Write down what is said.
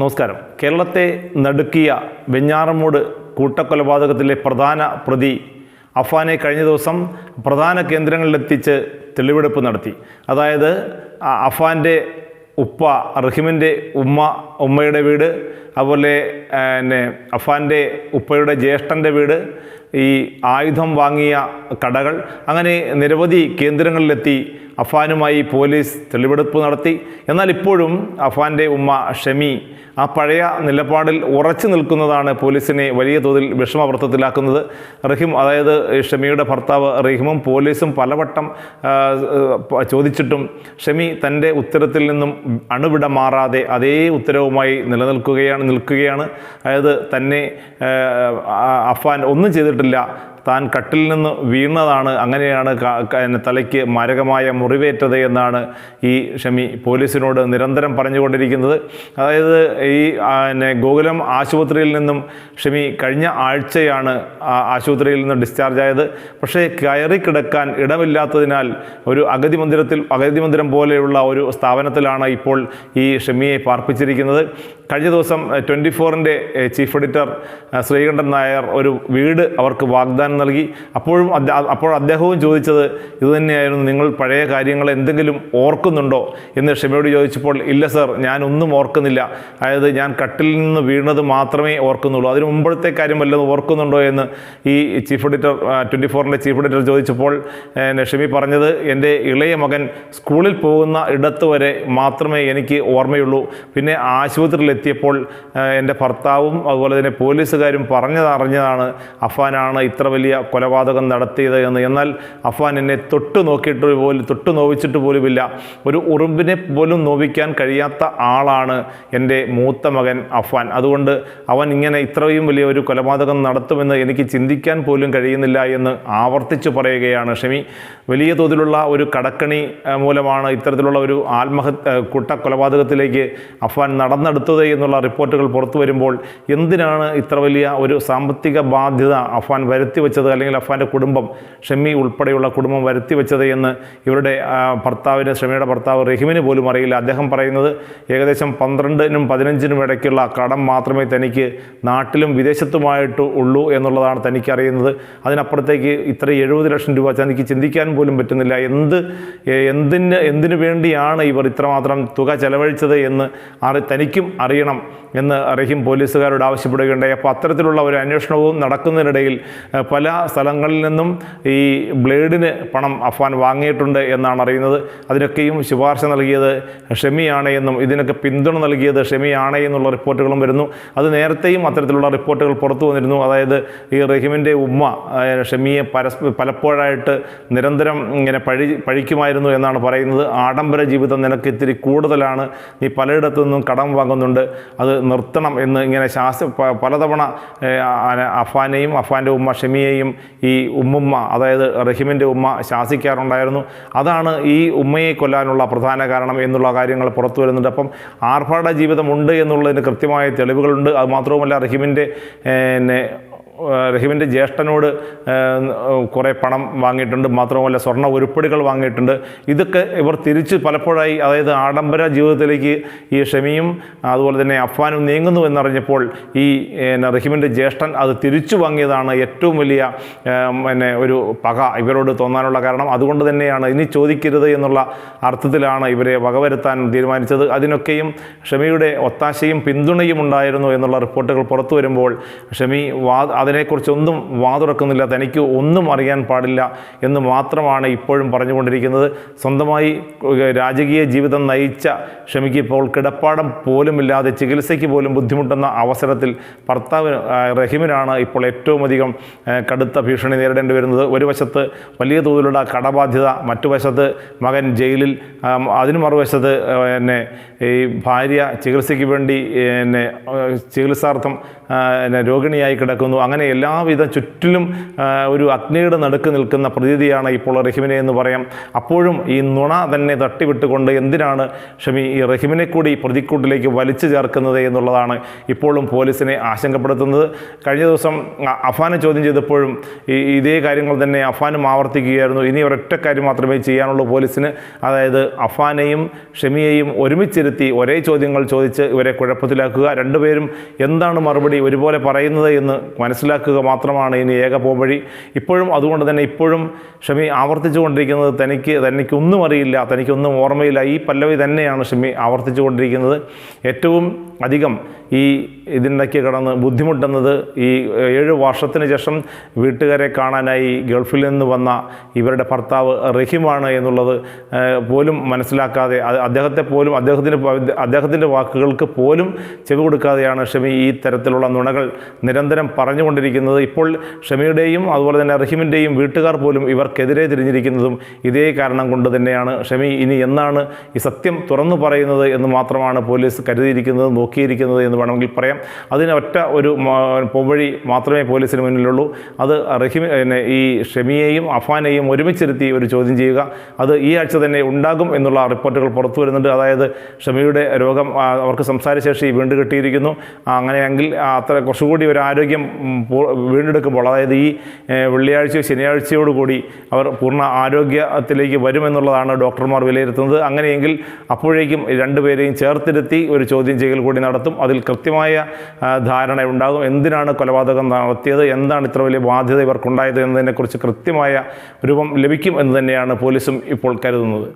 നമസ്കാരം. കേരളത്തെ നടുക്കിയ വെഞ്ഞാറമൂട് കൂട്ടക്കൊലപാതകത്തിലെ പ്രധാന പ്രതി അഫാനെ കഴിഞ്ഞ ദിവസം പ്രധാന കേന്ദ്രങ്ങളിലെത്തിച്ച് തെളിവെടുപ്പ് നടത്തി. അതായത് അഫാന്റെ ഉപ്പ റഹിമിന്റെ ഉമ്മ ഉമ്മയുടെ വീട് അതുപോലെ പിന്നെ അഫാന്റെ ഉപ്പയുടെ ജ്യേഷ്ഠന്റെ വീട് ഈ ആയുധം വാങ്ങിയ കടകൾ. അങ്ങനെ നിരവധി കേന്ദ്രങ്ങളിലെത്തി അഫാനുമായി പോലീസ് തെളിവെടുപ്പ് നടത്തി. എന്നാൽ ഇപ്പോഴും അഫാന്റെ ഉമ്മ ഷമി ആ പഴയ നിലപാടിൽ ഉറച്ചു നിൽക്കുന്നതാണ് പോലീസിനെ വലിയ തോതിൽ വിഷമവൃത്തത്തിലാക്കുന്നത്. റഹീം അതായത് ഷമിയുടെ ഭർത്താവ് റഹിമും പോലീസും പലവട്ടം ചോദിച്ചിട്ടും ഷമി തന്റെ ഉത്തരത്തിൽ നിന്നും അണുവിട മാറാതെ അതേ ഉത്തരവുമായി നിലനിൽക്കുകയാണ് നിൽക്കുകയാണ്. അതായത് തന്നെ അഫ്വാൻ ഒന്നും ചെയ്തിട്ടില്ല. താൻ കട്ടിൽ നിന്ന് വീണതാണ്. അങ്ങനെയാണ് തലയ്ക്ക് മാരകമായ മുറിവേറ്റത് എന്നാണ് ഈ ഷമി പോലീസിനോട് നിരന്തരം പറഞ്ഞുകൊണ്ടിരിക്കുന്നത്. അതായത് ഈ പിന്നെ ഗോകുലം ആശുപത്രിയിൽ നിന്നും ഷമി കഴിഞ്ഞ ആഴ്ചയാണ് ആശുപത്രിയിൽ നിന്ന് ഡിസ്ചാർജ് ആയത് പക്ഷേ കയറി കിടക്കാൻ ഇടമില്ലാത്തതിനാൽ ഒരു അഗതി മന്ദിരത്തിൽ അഗതി മന്ദിരം പോലെയുള്ള ഒരു സ്ഥാപനത്തിലാണ് ഇപ്പോൾ ഈ ഷമിയെ പാർപ്പിച്ചിരിക്കുന്നത്. കഴിഞ്ഞ ദിവസം ട്വന്റി ഫോറിന്റെ ചീഫ് എഡിറ്റർ ശ്രീകണ്ഠൻ നായർ ഒരു വീട് അവർക്ക് വാഗ്ദാനം നൽകി അപ്പോഴും അപ്പോൾ അദ്ദേഹവും ചോദിച്ചത് ഇതുതന്നെയായിരുന്നു നിങ്ങൾ പഴയ കാര്യങ്ങൾ എന്തെങ്കിലും ഓർക്കുന്നുണ്ടോ? എന്ന് ഷെമയോട് ചോദിച്ചപ്പോൾ ഇല്ല സർ ഞാൻ ഒന്നും ഓർക്കുന്നില്ല. അതായത് ഞാൻ കട്ടിൽ നിന്ന് വീണത് മാത്രമേ ഓർക്കുന്നുള്ളൂ. അതിന് മുമ്പത്തെ കാര്യം വല്ലതും ഓർക്കുന്നുണ്ടോ? എന്ന് ഈ ചീഫ് എഡിറ്റർ ട്വന്റി ഫോറിന്റെ ചീഫ് എഡിറ്റർ ചോദിച്ചപ്പോൾ ഷെമി പറഞ്ഞത് എന്റെ ഇളയ മകൻ സ്കൂളിൽ പോകുന്ന ഇടത്ത് വരെ മാത്രമേ എനിക്ക് ഓർമ്മയുള്ളൂ. പിന്നെ ആശുപത്രിയിലെത്തിയപ്പോൾ എന്റെ ഭർത്താവും അതുപോലെ തന്നെ പോലീസുകാരും പറഞ്ഞതറിഞ്ഞതാണ് അഫാനാണ് ഇത്ര വലിയ കൊലപാതകം നടത്തിയത് എന്ന്. എന്നാൽ അഫാൻ എന്നെ തൊട്ട് നോക്കിയിട്ട് പോലും തൊട്ട് നോവിച്ചിട്ട് പോലുമില്ല ഒരു ഉറുമ്പിനെ പോലും നോവിക്കാൻ കഴിയാത്ത ആളാണ് എന്റെ മൂത്ത മകൻ അഫാൻ അതുകൊണ്ട് അവൻ ഇങ്ങനെ ഇത്രയും വലിയ ഒരു കൊലപാതകം നടത്തുമെന്ന് എനിക്ക് ചിന്തിക്കാൻ പോലും കഴിയുന്നില്ല എന്ന് ആവർത്തിച്ചു പറയുകയാണ് ഷമി. വലിയ തോതിലുള്ള ഒരു കടക്കണി മൂലമാണ് ഇത്തരത്തിലുള്ള ഒരു ആത്മഹത്യ കൂട്ട കൊലപാതകത്തിലേക്ക് അഫാൻ നടന്നെടുത്തത് എന്നുള്ള റിപ്പോർട്ടുകൾ പുറത്തു വരുമ്പോൾ എന്തിനാണ് ഇത്ര വലിയ ഒരു സാമ്പത്തിക ബാധ്യത അഫാൻ വരുത്തി വെച്ചത് അല്ലെങ്കിൽ അഫാന്റെ കുടുംബം ഷെമ്മി ഉൾപ്പെടെയുള്ള കുടുംബം വരുത്തി വെച്ചത് എന്ന് ഇവരുടെ ഭർത്താവിന് ഷെമിയുടെ ഭർത്താവ് റഹിമിന് പോലും അറിയില്ല. അദ്ദേഹം പറയുന്നത് ഏകദേശം പന്ത്രണ്ടിനും പതിനഞ്ചിനും ഇടയ്ക്കുള്ള കടം മാത്രമേ തനിക്ക് നാട്ടിലും വിദേശത്തുമായിട്ട് ഉള്ളൂ എന്നുള്ളതാണ് തനിക്ക് അറിയുന്നത്. അതിനപ്പുറത്തേക്ക് ഇത്ര എഴുപത് ലക്ഷം രൂപ തനിക്ക് ചിന്തിക്കാൻ പോലും പറ്റുന്നില്ല. എന്ത് എന്തിന് എന്തിനു വേണ്ടിയാണ് ഇവർ ഇത്രമാത്രം തുക ചെലവഴിച്ചത് എന്ന് അറി തനിക്കും അറിയണം എന്ന് റഹീം പോലീസുകാരോട് ആവശ്യപ്പെടുകയുണ്ടായി. അപ്പോൾ അത്തരത്തിലുള്ള ഒരു അന്വേഷണവും നടക്കുന്നതിനിടയിൽ ഏഹ്, പല സ്ഥലങ്ങളിൽ നിന്നും ഈ ബ്ലേഡിന് പണം അഫ്വാൻ വാങ്ങിയിട്ടുണ്ട് എന്നാണ് അറിയുന്നത്. അതിനൊക്കെയും ശുപാർശ നൽകിയത് ഷെമിയാണ് എന്നും ഇതിനൊക്കെ പിന്തുണ നൽകിയത് ഷെമിയാണ് എന്നുള്ള റിപ്പോർട്ടുകളും വരുന്നു. അത് നേരത്തെയും അത്തരത്തിലുള്ള റിപ്പോർട്ടുകൾ പുറത്തു വന്നിരുന്നു. അതായത് ഈ റഹീമിന്റെ ഉമ്മ ഷെമിയെ പരസ് പലപ്പോഴായിട്ട് നിരന്തരം ഇങ്ങനെ പഴി പഴിക്കുമായിരുന്നു എന്നാണ് പറയുന്നത്. ആഡംബര ജീവിതം നിനക്ക് ഇത്തിരി കൂടുതലാണ്. നീ പലയിടത്തു നിന്നും കടം വാങ്ങുന്നുണ്ട്. അത് നിർത്തണം എന്ന് ഇങ്ങനെ ശാസ്ത്ര പലതവണ അഫാനെയും അഫാന്റെ ഉമ്മ ഷെമിയെയും ഈ ഉമ്മുമ്മ അതായത് റഹീമിന്റെ ഉമ്മ ശാസിക്കാറുണ്ടായിരുന്നു. അതാണ് ഈ ഉമ്മയെ കൊല്ലാനുള്ള പ്രധാന കാരണം എന്നുള്ള കാര്യങ്ങൾ പുറത്തു വരുന്നുണ്ട്. അപ്പം ആർഭാട ജീവിതമുണ്ട് എന്നുള്ളതിന് കൃത്യമായ തെളിവുകളുണ്ട്. അത് മാത്രവുമല്ല റഹീമിന്റെ റഹീമിന്റെ ജ്യേഷ്ഠനോട് കുറേ പണം വാങ്ങിയിട്ടുണ്ട്. മാത്രമല്ല സ്വർണ ഉരുപ്പടികൾ വാങ്ങിയിട്ടുണ്ട്. ഇതൊക്കെ ഇവർ തിരിച്ച് പലപ്പോഴായി അതായത് ആഡംബര ജീവിതത്തിലേക്ക് ഈ ഷമിയും അതുപോലെ തന്നെ അഫ്വാനും നീങ്ങുന്നു എന്നറിഞ്ഞപ്പോൾ ഈ പിന്നെ റഹീമിന്റെ ജ്യേഷ്ഠൻ അത് തിരിച്ചു വാങ്ങിയതാണ് ഏറ്റവും വലിയ പിന്നെ ഒരു പക ഇവരോട് തോന്നാനുള്ള കാരണം. അതുകൊണ്ട് തന്നെയാണ് ഇനി ചോദിക്കരുത് എന്നുള്ള അർത്ഥത്തിലാണ് ഇവരെ വകവരുത്താൻ തീരുമാനിച്ചത്. അതിനൊക്കെയും ഷമിയുടെ ഒത്താശയും പിന്തുണയും ഉണ്ടായിരുന്നു എന്നുള്ള റിപ്പോർട്ടുകൾ പുറത്തു വരുമ്പോൾ ഷമി വാ അതിനെക്കുറിച്ചൊന്നും വാതുറക്കുന്നില്ല തനിക്ക് ഒന്നും അറിയാൻ പാടില്ല എന്ന് മാത്രമാണ് ഇപ്പോഴും പറഞ്ഞുകൊണ്ടിരിക്കുന്നത്. സ്വന്തമായി രാജകീയ ജീവിതം നയിച്ച ഷമിക്ക് ഇപ്പോൾ കിടപ്പാടം പോലുമില്ലാതെ ചികിത്സയ്ക്ക് പോലും ബുദ്ധിമുട്ടുന്ന അവസരത്തിൽ ഭർത്താവ് റഹിമിനാണ് ഇപ്പോൾ ഏറ്റവും അധികം കടുത്ത ഭീഷണി നേരിടേണ്ടി വരുന്നത്. ഒരു വശത്ത് വലിയ തോതിലുള്ള കടബാധ്യത മറ്റു വശത്ത് മകൻ ജയിലിൽ അതിനു മറുവശത്ത് എന്നെ ഈ ഭാര്യ ചികിത്സയ്ക്ക് വേണ്ടി പിന്നെ ചികിത്സാർത്ഥം രോഗിണിയായി കിടക്കുന്നു. അങ്ങനെ എല്ലാവിധ ചുറ്റിലും ഒരു അഗ്നിയുടെ നടുക്ക് നിൽക്കുന്ന പ്രതീതിയാണ് ഇപ്പോൾ റഹിമിനെ എന്ന് പറയാം. അപ്പോഴും ഈ നുണ തന്നെ തട്ടിവിട്ടുകൊണ്ട് എന്തിനാണ് ഷമി ഈ റഹിമിനെ കൂടി പ്രതിക്കൂട്ടിലേക്ക് വലിച്ചു ചേർക്കുന്നത് എന്നുള്ളതാണ് ഇപ്പോഴും പോലീസിനെ ആശങ്കപ്പെടുത്തുന്നത്. കഴിഞ്ഞ ദിവസം അഫാനെ ചോദ്യം ചെയ്തപ്പോഴും ഈ ഇതേ കാര്യങ്ങൾ തന്നെ അഫാനും ആവർത്തിക്കുകയായിരുന്നു. ഇനി ഒരൊറ്റ കാര്യം മാത്രമേ ചെയ്യാനുള്ളൂ പോലീസിന്. അതായത് അഫാനെയും ഷമിയെയും ഒരുമിച്ചിരുത്തി ഒരേ ചോദ്യങ്ങൾ ചോദിച്ച് ഇവരെ കുഴപ്പത്തിലാക്കുക. രണ്ടുപേരും എന്താണ് മറുപടി ഒരുപോലെ പറയുന്നത് എന്ന് മനസ്സിലാക്കുക മാത്രമാണ് ഇനി ഏക പോംവഴി. ഇപ്പോഴും അതുകൊണ്ട് തന്നെ ഇപ്പോഴും ഷമി ആവർത്തിച്ചുകൊണ്ടിരിക്കുന്നത് തനിക്ക് തനിക്കൊന്നും അറിയില്ല തനിക്കൊന്നും ഓർമ്മയില്ല. ഈ പല്ലവി തന്നെയാണ് ഷമി ആവർത്തിച്ചുകൊണ്ടിരിക്കുന്നത്. ഏറ്റവും അധികം ഈ ഇതിനിടയ്ക്ക് കടന്ന് ബുദ്ധിമുട്ടുന്നത് ഈ ഏഴ് വർഷത്തിന് ശേഷം വീട്ടുകാരെ കാണാനായി ഗൾഫിൽ നിന്ന് വന്ന ഇവരുടെ ഭർത്താവ് റഹിമാണ് എന്നുള്ളത് പോലും മനസ്സിലാക്കാതെ അദ്ദേഹത്തെ പോലും അദ്ദേഹത്തിന് പ- അദ്ദേഹത്തിന്റെ വാക്കുകൾക്ക് പോലും ചെവി കൊടുക്കാതെയാണ് ഷമി ഈ തരത്തിലുള്ള നുണകൾ നിരന്തരം പറഞ്ഞുകൊണ്ടിരിക്കുന്നത് ഇപ്പോൾ ഷമിയുടെയും അതുപോലെ തന്നെ റഹീമിന്റെയും വീട്ടുകാർ പോലും ഇവർക്കെതിരെ തിരിഞ്ഞിരിക്കുന്നതും ഇതേ കാരണം കൊണ്ട് തന്നെയാണ്. ഷമി ഇനി എന്നാണ് ഈ സത്യം തുറന്നു പറയുന്നത് എന്ന് മാത്രമാണ് പോലീസ് കരുതിയിരിക്കുന്നത് നോക്കിയിരിക്കുന്നത് എന്ന് വേണമെങ്കിൽ പറയാം. അതിന് ഒറ്റ ഒരു പോവഴി മാത്രമേ പോലീസിന് മുന്നിലുള്ളൂ. അത് റഹീം പിന്നെ ഈ ഷമിയെയും അഫാനെയും ഒരുമിച്ചിരുത്തി ഒരു ചോദ്യം ചെയ്യുക. അത് ഈ ആഴ്ച തന്നെ ഉണ്ടാകും എന്നുള്ള റിപ്പോർട്ടുകൾ പുറത്തു വരുന്നുണ്ട്. അതായത് ഷമിയുടെ രോഗം അവർക്ക് സംസാരശേഷി വീണ്ടും കിട്ടിയിരിക്കുന്നു. അങ്ങനെയെങ്കിൽ അത്ര കുറച്ചുകൂടി ഒരു ആരോഗ്യം വീണ്ടെടുക്കുമ്പോൾ അതായത് ഈ വെള്ളിയാഴ്ചയോ ശനിയാഴ്ചയോടുകൂടി അവർ പൂർണ ആരോഗ്യത്തിലേക്ക് വരുമെന്നുള്ളതാണ് ഡോക്ടർമാർ വിലയിരുത്തുന്നത്. അങ്ങനെയെങ്കിൽ അപ്പോഴേക്കും രണ്ടുപേരെയും ചേർത്തിരുത്തി ഒരു ചോദ്യം ചെയ്യൽ കൂടി നടത്തും. അതിൽ കൃത്യമായ ധാരണ ഉണ്ടാകും. എന്തിനാണ് കൊലപാതകം നടത്തിയത്? എന്താണ് ഇത്ര വലിയ ബാധ്യത ഇവർക്കുണ്ടായത് എന്നതിനെക്കുറിച്ച് കൃത്യമായ രൂപം ലഭിക്കും എന്ന് തന്നെയാണ് പോലീസും ഇപ്പോൾ കരുതുന്നത്.